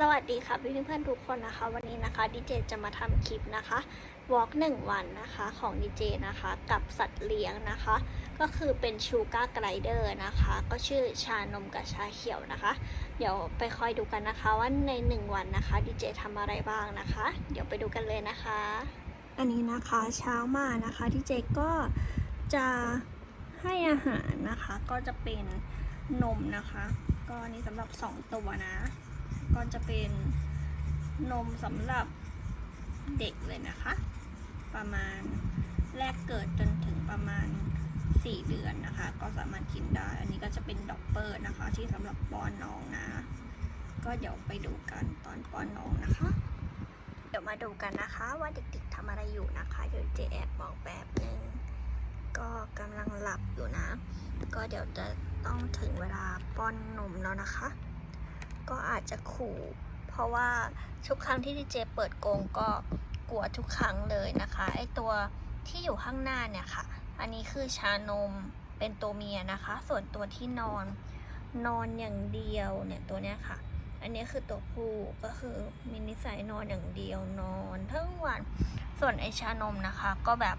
สวัสดีค่ะพี่เพื่อนทุกคนนะคะ วันนี้นะคะดีเจจะมาทำคลิปนะคะวอล์กหนึ่งวันนะคะของดีเจนะคะกับสัตว์เลี้ยงนะคะ ก็คือเป็นชูการ์ไกลเดอร์นะคะ ก็ชื่อชานมกับชาเขียวนะคะ เดี๋ยวไปคอยดูกันนะคะว่าในหนึ่งวันนะคะดีเจทำอะไรบ้างนะคะ เดี๋ยวไปดูกันเลยนะคะ อันนี้นะคะเช้ามานะคะดีเจก็จะให้อาหารนะคะ ก็จะเป็นนมนะคะ ก็นี้สำหรับสองตัวนะ ก็จะเป็นนมสำหรับเด็กเลยนะคะ ประมาณแรกเกิดจนถึงประมาณ 4 เดือนนะคะ ก็สามารถกินได้ อันนี้ก็จะเป็นด็อปเปอร์นะคะ ที่สำหรับป้อนน้องนะ ก็เดี๋ยวไปดูกันตอนป้อนน้องนะคะ เดี๋ยวมาดูกันนะคะว่าเด็กๆทำอะไรอยู่นะคะเดี๋ยวเจแอบบอกแบบนึงก็กำลังหลับอยู่นะ ก็เดี๋ยวจะต้องถึงเวลาป้อนนมแล้วนะคะ ก็อาจจะขู่เพราะว่าทุกครั้งที่ดีเจเปิดกรงก็กลัวทุกครั้งเลยนะคะไอตัวที่อยู่ข้างหน้าเนี่ยค่ะ อันนี้คือชานมเป็นตัวเมียนะคะ ส่วนตัวที่นอนนอนอย่างเดียวเนี่ยตัวเนี้ยค่ะ อันนี้คือตัวผู้ก็คือมีนิสัยนอนอย่างเดียวนอนทั้งวัน ส่วนไอชานมนะคะก็แบบ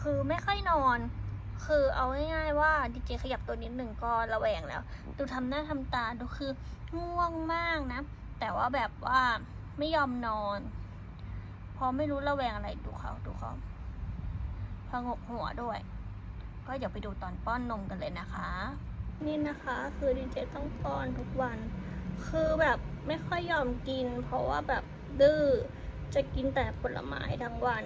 คือไม่ค่อยนอน คือเอาง่ายๆว่าดีเจขยับตัวนิดหนึ่งก็ระแวงแล้ว ดูทำหน้าทำตาดูคือง่วงมากนะ แต่ว่าแบบว่าไม่ยอมนอนเพราะไม่รู้ระแวงอะไรดูเขาดูเขาพงกหัวด้วย ก็เดี๋ยวไปดูตอนป้อนนมกันเลยนะคะ นี่นะคะคือดีเจต้องป้อนทุกวัน คือแบบไม่ค่อยยอมกิน เพราะว่าแบบดื้อจะกินแต่ผลไม้ทั้งวัน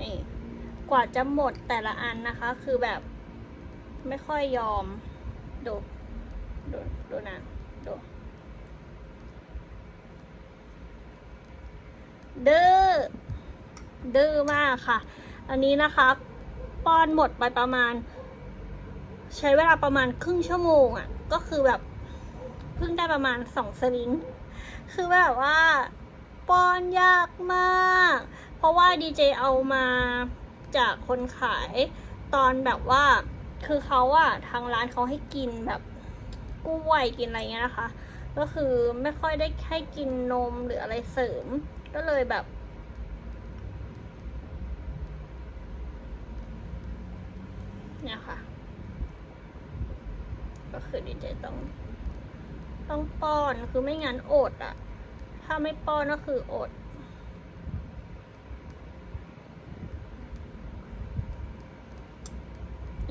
นี่ กว่าจะหมดแต่ละอันนะคะ คือแบบไม่ค่อยยอม ดู ดู ดูนะ ดู ดื้อ ดื้อมากค่ะ อันนี้นะคะป้อนหมดไปประมาณ ใช้เวลาประมาณครึ่งชั่วโมงอะ่ะ ก็คือแบบเพิ่งได้ประมาณสองสลิง คือแบบว่า ป้อนยากมาก ราะว่าดีเจเอามาจากคนขายตอนแบบว่าคือเขาอะทางร้านเขาให้กินแบบกล้วยกินอะไรเงี้ยนะคะ ก็คือไม่ค่อยได้ให้กินนมหรืออะไรเสริม ก็เลยแบบ เนี่ยค่ะ ก็คือดีเจต้อง ต้องป้อนคือไม่งั้นอดอะถ้าไม่ป้อนก็คืออด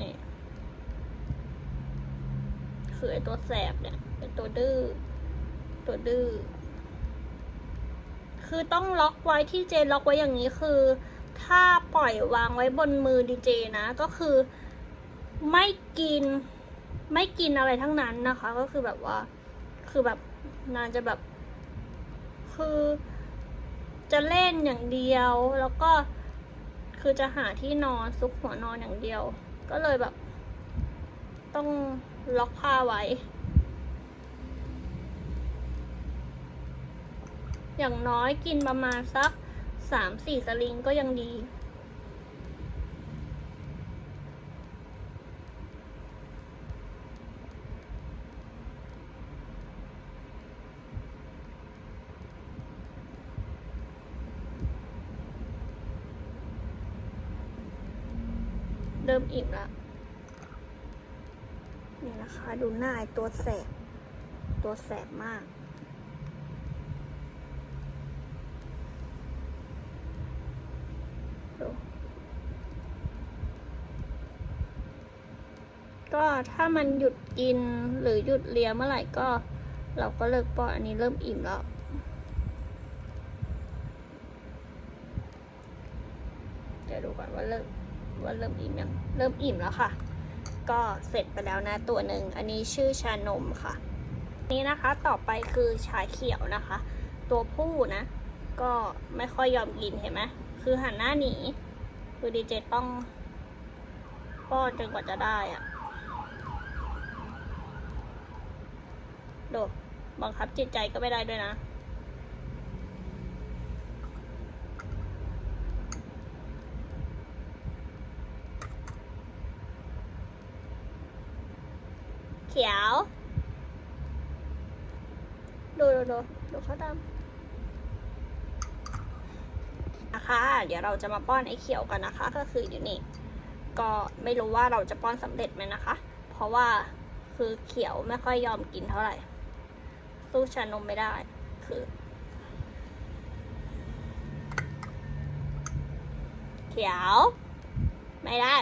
นี่ คือไอตัวแสบเนี่ยไอตัวดื้อตัวดื้อคือต้องล็อกไว้ที่เจล็อกไว้อย่างนี้คือ ถ้าปล่อยวางไว้บนมือดีเจนะก็คือไม่กินไม่กินอะไรทั้งนั้นนะคะ ก็คือแบบว่า คือแบบนานจะแบบ คือจะเล่นอย่างเดียว แล้วก็คือจะหาที่นอนซุกหัวนอนอย่างเดียว ก็เลยแบบ ต้อง ล็อกผ้าไว้ อย่างน้อยกินประมาณสักสามสี่สลิงก็ยังดี เริ่มอิ่มแล้ว นะคะ ดูหน้าไอตัวแสบ ตัวแสบมาก ก็ถ้ามันหยุดกินหรือหยุดเลียเมื่อไหร่ก็ เราก็เลิกป้อนอันนี้เริ่มอิ่มแล้วเดี๋ยวดูก่อนว่าเริ่มว่าเริ่มอิ่มยัง เริ่มอิ่มแล้วค่ะ ก็เสร็จไปแล้วนะตัวหนึ่ง อันนี้ชื่อชานมค่ะ นี่นะคะต่อไปคือชาเขียวนะคะ ตัวผู้นะ ก็ไม่ค่อยยอมกินเห็นไหมคือหันหน้าหนี คือดีเจต้องป้อนจนกว่าจะได้อะดูบังคับจิตใจก็ไม่ได้ด้วยนะ ขียว ดูดูดูดูเขาทำนะคะ เดี๋ยวเราจะมาป้อนไอ้เขียวกันนะคะ ก็คืออยู่นี่ ก็ไม่รู้ว่าเราจะป้อนสำเร็จไหมนะคะ เพราะว่าคือเขียวไม่ค่อยยอมกินเท่าไหร่ สู้ชานมไม่ได้ คือ เขียว ไม่ได้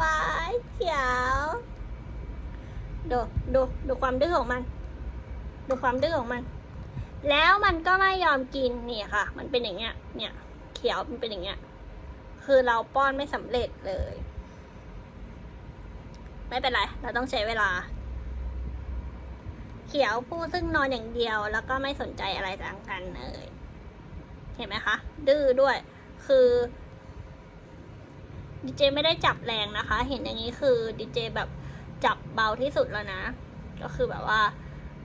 วายเขียวดูดูดูความดื้อของมัน ดูความดื้อของมัน แล้วมันก็ไม่ยอมกินเนี่ยค่ะ มันเป็นอย่างเงี้ย เนี่ย เขียวมันเป็นอย่างเงี้ย คือเราป้อนไม่สำเร็จเลย ไม่เป็นไร เราต้องใช้เวลา เขียวผู้ซึ่งนอนอย่างเดียวแล้วก็ไม่สนใจอะไรต่างกันเลย เห็นไหมคะ ดื้อด้วย คือ ดีเจไม่ได้จับแรงนะคะ เห็นอย่างนี้คือดีเจแบบจับเบาที่สุดแล้วนะ ก็คือแบบว่า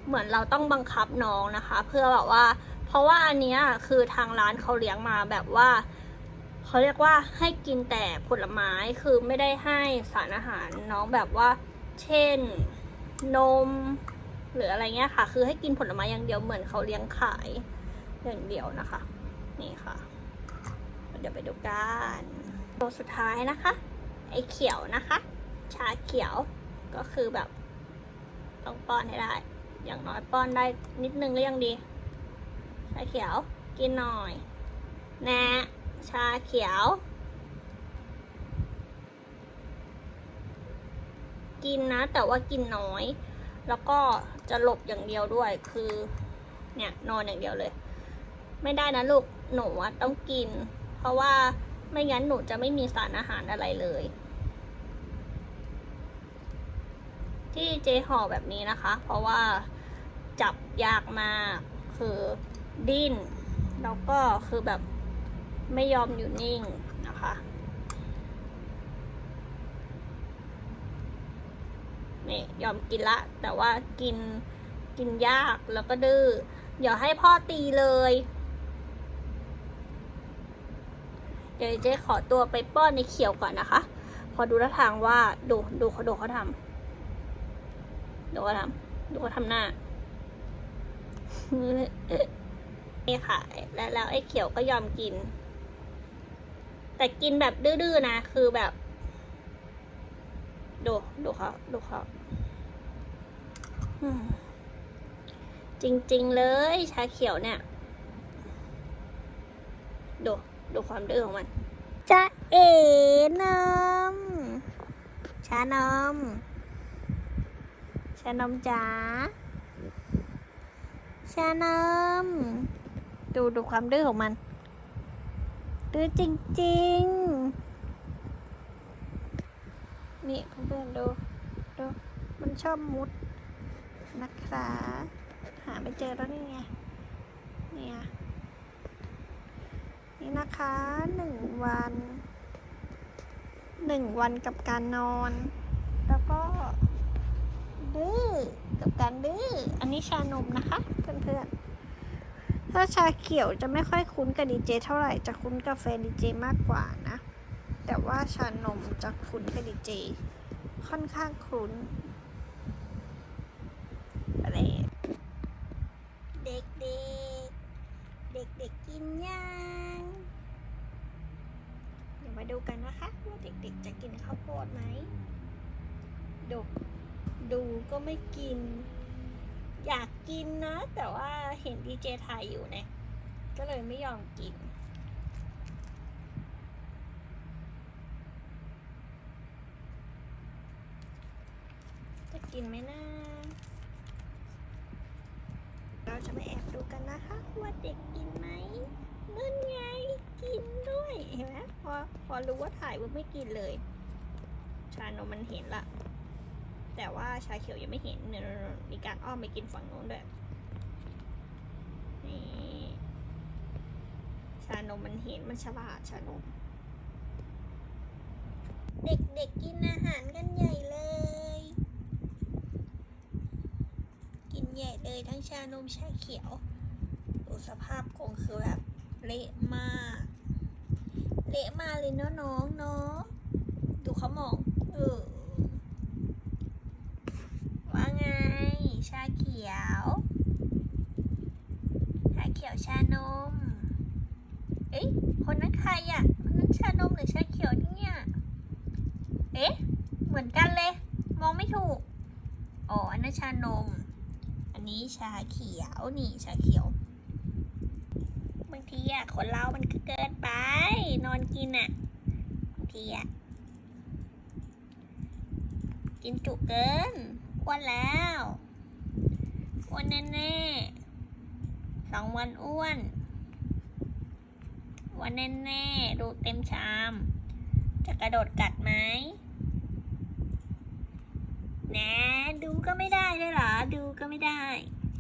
เหมือนเราต้องบังคับน้องนะคะ เพื่อแบบว่า เพราะว่าอันเนี้ยคือทางร้านเขาเลี้ยงมาแบบว่าเขาเรียกว่าให้กินแต่ผลไม้คือไม่ได้ให้สารอาหารน้องแบบว่า เช่นนม หรืออะไรเงี้ยค่ะ คือให้กินผลไม้อย่างเดียวเหมือนเขาเลี้ยงขายอย่างเดียวนะคะ นี่ค่ะ เดี๋ยวไปดูกัน ตัวสุดท้ายนะคะ ไอ้เขียวนะคะ ชาเขียวก็คือแบบ ต้องป้อนให้ได้ อย่างน้อยป้อนได้นิดนึงก็ยังดี ชาเขียวกินหน่อยแนะ ชาเขียว กินนะ แต่ว่ากินน้อย แล้วก็จะหลบอย่างเดียวด้วยคือ เนี่ยนอนอย่างเดียวเลย ไม่ได้นะลูกหนูต้องกิน เพราะว่า ไม่งั้นหนูจะไม่มีสารอาหารอะไรเลย ที่เจห่อแบบนี้นะคะ เพราะว่าจับยากมากคือดิ้น แล้วก็คือแบบไม่ยอมอยู่นิ่งนะคะนี่ยอมกินละ แต่ว่ากินกินยากแล้วก็ดื้อเดี๋ยวให้พ่อตีเลย เดี๋ยวเจ๊ขอตัวไปป้อนในเขียวก่อนนะคะ พอดูท่าทางว่าดูดูเขาดูเขาทำดูเขาทำดูเขาทำหน้านี่ค่ะ แล้วแล้วไอ้เขียวก็ยอมกิน แต่กินแบบดื้อๆนะ คือแบบ ดูดูเขาดูเขาจริง ๆ เลยชาเขียวเนี่ย ดู ดูความดื้อของมันจะเอ๋นมชานมชานมจ๋าชานมดูดูความดื้อของมัน ดื้อจริงๆ นี่เพื่อนๆดูดูมันชอบมุดนะคะหาไม่เจอแล้วนี่ไง เนี่ย นะคะหนึ่งวันหนึ่งวันกับการนอน แล้วก็ดื้อกับการดื้ออันนี้ชานมนะคะ เพื่อนๆ ถ้าชาเขียวจะไม่ค่อยคุ้นกับดีเจเท่าไหร่จะคุ้นกับแฟนดีเจมากกว่านะ แต่ว่าชานมจะคุ้นกับดีเจค่อนข้างคุ้นอะไรเด็กๆ เด็กๆกินยังเดี๋ยวมา ดูกันนะคะว่าเด็กๆจะกินข้าวโพดไหมดูดูก็ไม่กิน อยากกินนะ แต่ว่าเห็นดีเจถ่ายอยู่เนี่ยก็เลยไม่ยอมกิน จะกินไหมนะ เราจะมาแอบดูกันนะคะว่าเด็กกินไหม กินด้วยเห็นไหมพอพอรู้ว่าถ่ายว่าไม่กินเลย ชานมมันเห็นละแต่ว่าชาเขียวยังไม่เห็นเนี่ยมีการอ้อมไปกินฝั่งโน้นด้วยนี่ชานมมันเห็นมันฉลาดชานม เด็กๆกินอาหารกันใหญ่เลย กินใหญ่เลยทั้งชานมชาเขียวดูสภาพคงคือแบบเละมาก เละมาเลยเนาะน้องเนาะดูเขามอง เออ ว่าไง ชาเขียว ชาเขียวชานม เอ๊ะคนนั้นใครอะ คนนั้นชานมหรือชาเขียวเนี่ย เอ๊ะ เหมือนกันเลย มองไม่ถูก อ๋อ อันนั้นชานม อันนี้ชาเขียว นี่ชาเขียว ทีอะคนเรามันก็เกินไป นอนกินอะบางทีอะกินจุเกินอ้วนแล้วอ้วนแน่ๆสองวันอ้วนอ้วนแน่ๆดูเต็มชาม จะกระโดดกัดไหมแหนดูก็ไม่ได้เลยเหรอ ดูก็ไม่ได้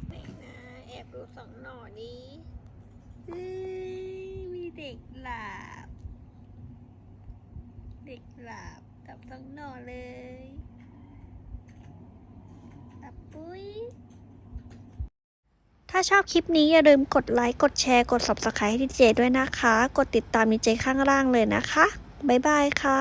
ไม่นะแอบดูสองหน่อนี้ เฮ้ยมีเด็กหลับ เด็กหลับ กับสองหน่อเลยหลับปุ้ย ถ้าชอบคลิปนี้อย่าลืมกดไลค์ กดแชร์ กด subscribe ให้ดีเจด้วยนะคะ กดติดตามดีเจข้างล่างเลยนะคะ บ๊ายบายค่ะ